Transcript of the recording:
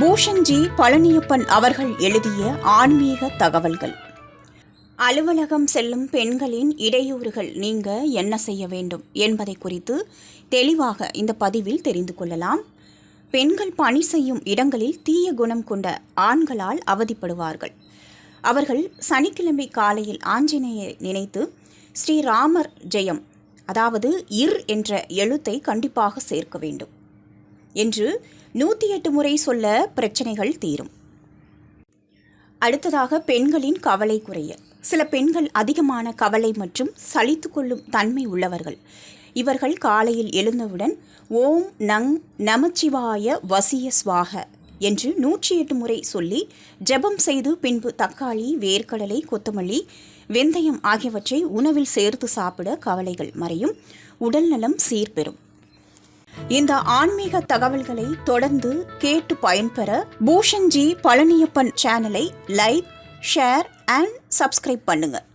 பூஷன்ஜி பழனியப்பன் அவர்கள் எழுதிய ஆன்மீக தகவல்கள். அலுவலகம் செல்லும் பெண்களின் இடையூறுகள் நீங்க என்ன செய்ய வேண்டும் என்பதை குறித்து தெளிவாக இந்த பதிவில் தெரிந்து கொள்ளலாம். பெண்கள் பணி செய்யும் இடங்களில் தீய குணம் கொண்ட ஆண்களால் அவதிப்படுவார்கள். அவர்கள் சனிக்கிழமை காலையில் ஆஞ்சநேயரை நினைத்து ஸ்ரீராமர் ஜெயம் அதாவது இர் என்ற எழுத்தை கண்டிப்பாக சேர்க்க வேண்டும். என்று நூற்றி எட்டு முறை சொல்ல பிரச்சனைகள் தீரும். அடுத்ததாக பெண்களின் கவலை குறைய. சில பெண்கள் அதிகமான கவலை மற்றும் சலித்து கொள்ளும் தன்மை உள்ளவர்கள். இவர்கள் காலையில் எழுந்தவுடன் ஓம் நங் நமச்சிவாய வசிய ஸ்வாக என்று நூற்றி எட்டு முறை சொல்லி ஜெபம் செய்து பின்பு தக்காளி வேர்க்கடலை கொத்தமல்லி வெந்தயம் ஆகியவற்றை உணவில் சேர்த்து சாப்பிட கவலைகள் மறையும். உடல்நலம் சீர்பெறும். இந்த ஆன்மீக தகவல்களை தொடர்ந்து கேட்டு பயன்பெற பூஷன்ஜி பழனியப்பன் சேனலை லைக் ஷேர் அண்ட் சப்ஸ்கிரைப் பண்ணுங்கள்